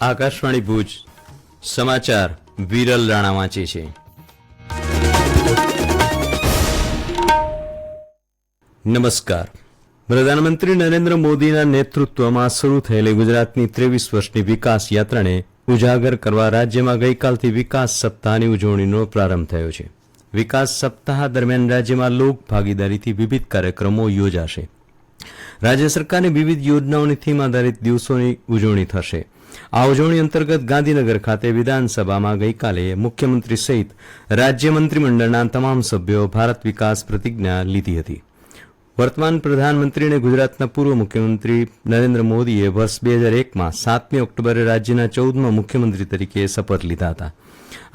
આકાશવાણી ભુજ, સમાચાર વિરલ રાણા વાંચે છે. નમસ્કાર. પ્રધાનમંત્રી નરેન્દ્ર મોદીના નેતૃત્વમાં શરૂ થયેલી ગુજરાતની ત્રેવીસ વર્ષની વિકાસ યાત્રાને ઉજાગર કરવા રાજ્યમાં ગઈકાલથી વિકાસ સપ્તાહની ઉજવણીનો પ્રારંભ થયો છે. વિકાસ સપ્તાહ દરમિયાન રાજ્યમાં લોક ભાગીદારીથી વિવિધ કાર્યક્રમો યોજાશે. રાજ્ય સરકારની વિવિધ યોજનાઓની થીમ આધારિત દિવસોની ઉજવણી થશે. આ ઉજવણી અંતર્ગત ગાંધીનગર ખાતે વિધાનસભામાં ગઈકાલે મુખ્યમંત્રી સહિત રાજ્ય મંત્રીમંડળના તમામ સભ્યો ભારત વિકાસ પ્રતિજ્ઞા લીધી હતી. વર્તમાન પ્રધાનમંત્રી અને ગુજરાતના પૂર્વ મુખ્યમંત્રી નરેન્દ્ર મોદીએ વર્ષ બે હજાર એકમાં સાતમી ઓક્ટોબરે રાજ્યના ચૌદમાં મુખ્યમંત્રી તરીકે શપથ લીધા હતા.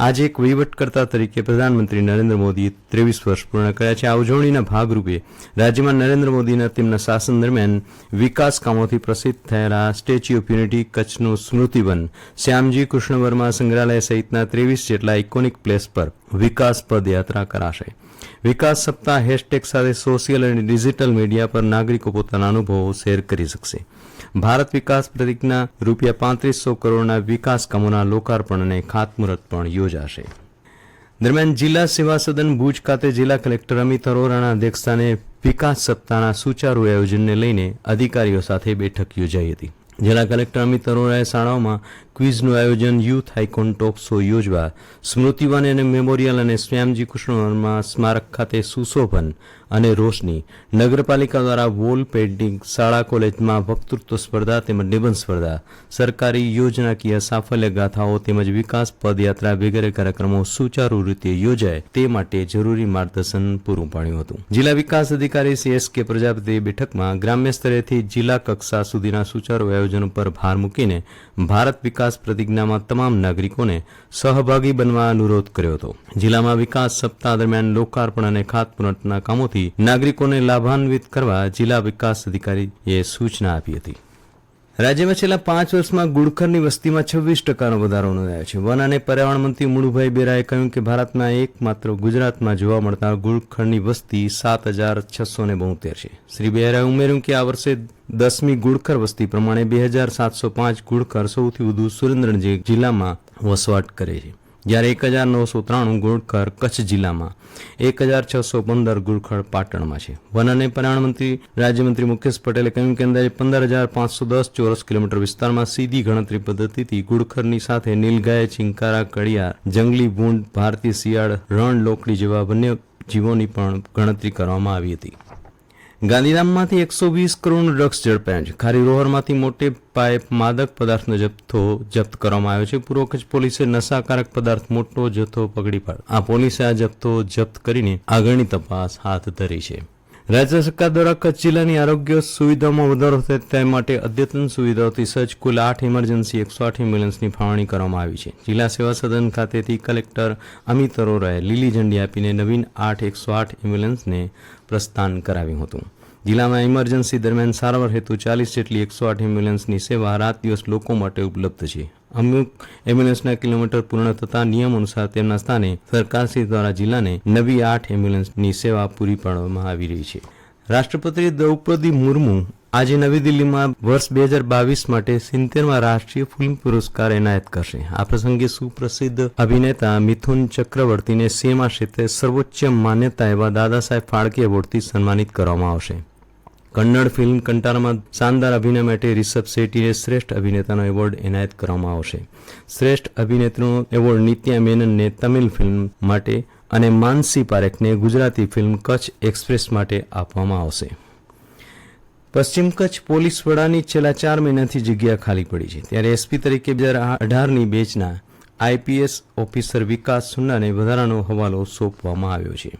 આજે એક વહીવટકર્તા તરીકે પ્રધાનમંત્રી નરેન્દ્ર મોદીએ ત્રેવીસ વર્ષ પૂર્ણ કર્યા છે. આ ઉજવણીના ભાગરૂપે રાજ્યમાં નરેન્દ્ર મોદીના તેમના શાસન દરમિયાન વિકાસ કામોથી પ્રસિદ્ધ થયેલા સ્ટેચ્યુ ઓફ યુનિટી કચ્છનું સ્મૃતિવન શ્યામજી કૃષ્ણ વર્મા સંગ્રહાલય સહિતના ત્રેવીસ જેટલા ઇકોનિક પ્લેસ પર વિકાસ પદયાત્રા કરાશે. વિકાસ સપ્તાહ હેશટેગ સાથે સોશિયલ અને ડિજિટલ મીડિયા પર નાગરિકો પોતાના અનુભવો શેર કરી શકશે. ભારત વિકાસ પ્રતિજ્ઞા રૂપિયા પાંત્રીસો કરોડના વિકાસ કામોના લોકાર્પણ અને ખાતમુહૂર્ત પણ યોજાશે. દરમિયાન જિલ્લા સેવા સદન ભુજ ખાતે જિલ્લા કલેક્ટર અમિત અરોરાના અધ્યક્ષસ્થાને વિકાસ સપ્તાહના સુચારુ આયોજનને લઈને અધિકારીઓ સાથે બેઠક યોજાઈ હતી. જિલ્લા કલેક્ટર અમિત અરોરાએ શાળાઓમાં ક્વિઝનું આયોજન યુથ આઇકોન ટોક શો યોજવા, સ્મૃતિવન અને મેમોરિયલ અને શ્યામજી કૃષ્ણવર્મા સ્મારક ખાતે સુશોભન અને રોશની, નગરપાલિકા દ્વારા વોલ પેઇન્ટિંગ શાળા કોલેજમાં વક્તૃત્વ સ્પર્ધા તેમજ નિબંધ સ્પર્ધા, સરકારી યોજનાકીય સાફલ્ય ગાથાઓ તેમજ વિકાસ પદયાત્રા વગેરે કાર્યક્રમો સુચારુ રીતે યોજાય તે માટે જરૂરી માર્ગદર્શન પૂરું પાડ્યું હતું. જિલ્લા વિકાસ અધિકારી સી એસ કે પ્રજાપતિ બેઠકમાં ગ્રામ્ય સ્તરેથી જિલ્લા કક્ષા સુધીના સુચારુ આયોજન ઉપર ભાર મૂકીને ભારત વિકાસ પ્રતિજ્ઞામાં તમામ નાગરિકોને સહભાગી બનવા અનુરોધ કર્યો હતો. જિલ્લામાં વિકાસ સપ્તાહ દરમિયાન લોકાર્પણ અને ખાતમુહૂર્તના કામોથી નાગરિકોને લાભાન્વિત કરવા જિલ્લા વિકાસ અધિકારીએ સૂચના આપી હતી. રાજ્યમાં છેલ્લા પાંચ વર્ષમાં ગુડખરની વસ્તીમાં છવ્વીસ ટકાનો વધારો નોંધાયો છે. વન અને પર્યાવરણ મંત્રી મુળુભાઈ બેરાએ કહ્યું કે ભારતના એકમાત્ર ગુજરાતમાં જોવા મળતા ગુડખરની વસ્તી સાત હજાર છસો ને બોતેર છે. શ્રી બેરાએ ઉમેર્યું કે આ વર્ષે દસમી ગુડખર વસ્તી પ્રમાણે બે હજાર સાતસો પાંચ ગુડખર સૌથી વધુ સુરેન્દ્રનગર જિલ્લામાં વસવાટ કરે છે. જ્યારે એક હજાર નવસો ત્રાણું ગુડખર કચ્છ જિલ્લામાં, એક હજાર છસો પંદર ઘુડખર પાટણમાં છે. વન અને પર્યાવરણ મંત્રી, રાજ્યમંત્રી મુકેશ પટેલે કહ્યું કે અંદાજે પંદર હજાર પાંચસો દસ ચોરસ કિલોમીટર વિસ્તારમાં સીધી ગણતરી પદ્ધતિથી ઘુડખરની સાથે નીલગાય, ચિંકારા, કડિયાર, જંગલી ભૂંડ, ભારતીય શિયાળ રણ લોકડી જેવા વન્ય જીવોની પણ ગણતરી કરવામાં આવી હતી. ગાંધીધામમાંથી એકસો વીસ કરોડ ડ્રગ્સ ઝડપાયા છે. ખારી રોહરમાંથી મોટે પાયે માદક પદાર્થનો જથ્થો જપ્ત કરવામાં આવ્યો છે. પૂર્વ કચ્છ પોલીસે નશાકારક પદાર્થ મોટો જથ્થો પકડી પાડ્યો. આ પોલીસે આ જથ્થો જપ્ત કરીને આગળની તપાસ હાથ ધરી છે. રાજ્ય સરકાર દ્વારા કચ્છ જિલ્લાની આરોગ્ય સુવિધામાં વધારો થાય તે માટે અદ્યતન સુવિધાઓથી સજ્જ કુલ આઠ ઇમરજન્સી એકસો આઠ એમ્બ્યુલન્સની ફાળવણી કરવામાં આવી છે. જિલ્લા સેવા સદન ખાતેથી કલેક્ટર અમિત અરોરાએ લીલી ઝંડી આપીને નવીન આઠ એકસો આઠ એમ્બ્યુલન્સને પ્રસ્થાન કરાવ્યું હતું. જિલ્લામાં ઇમરજન્સી દરમિયાન સારવાર હેતુ ચાલીસ જેટલી એકસો આઠ એમ્બ્યુલન્સની સેવા રાત દિવસ લોકો માટે ઉપલબ્ધ છે. અમુક એમ્બ્યુલન્સના કિલોમીટર પૂર્ણ થતા નિયમ અનુસાર તેમના સ્થાને સરકારશ્રી દ્વારા જિલ્લાને નવી આઠ એમ્બ્યુલન્સની સેવા પૂરી પાડવામાં આવી રહી છે. રાષ્ટ્રપતિ દ્રૌપદી મુર્મુ આજે નવી દિલ્હીમાં વર્ષ બે હજાર બાવીસ માટે સિત્તેરમાં રાષ્ટ્રીય ફિલ્મ પુરસ્કાર એનાયત કરશે. આ પ્રસંગે સુપ્રસિદ્ધ અભિનેતા મિથુન ચક્રવર્તીને સેમા ક્ષેત્રે સર્વોચ્ચ માન્યતા એવા દાદા સાહેબ ફાળકે એવોર્ડથી સન્માનિત કરવામાં આવશે. કન્નડ ફિલ્મ કંટારામાં શાનદાર અભિનય માટે રિષભ શેટ્ટીને શ્રેષ્ઠ અભિનેતાનો એવોર્ડ એનાયત કરવામાં આવશે. શ્રેષ્ઠ અભિનેત્રીનો એવોર્ડ નિત્યા મેનનને તમિલ ફિલ્મ માટે અને માનસી પારેખને ગુજરાતી ફિલ્મ કચ્છ એક્સપ્રેસ માટે આપવામાં આવશે. પશ્ચિમ કચ્છ પોલીસ વડાની છેલ્લા ચાર મહિનાથી જગ્યા ખાલી પડી છે. ત્યારે એસપી તરીકે બે હજાર અઢારની બેચના આઈપીએસ ઓફિસર વિકાસ સુન્નાને વધારાનો હવાલો સોંપવામાં આવ્યો છે.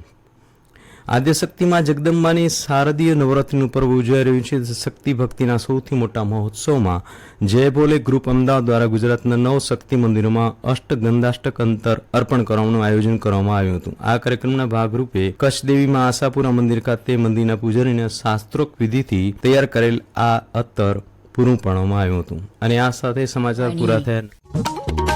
આદ્યશક્તિમાં જગદંબાની શારદીય નવરાત્રિનું પર્વ ઉજવાઈ રહ્યું છે. શક્તિ ભક્તિના સૌથી મોટા મહોત્સવમાં જય ભોલે ગ્રુપ અમદાવાદ દ્વારા ગુજરાતના નવ શક્તિ મંદિરોમાં અષ્ટગંધાષ્ટક અંતર અર્પણ કરવાનું આયોજન કરવામાં આવ્યું હતું. આ કાર્યક્રમના ભાગરૂપે કચ્છ દેવીમાં આશાપુરા મંદિર ખાતે મંદિરના પૂજારીને શાસ્ત્રોક્ત વિધિથી તૈયાર કરેલ આ અત્તર પૂરું પાડવામાં આવ્યું હતું. અને આ સાથે સમાચાર પૂરા થયા.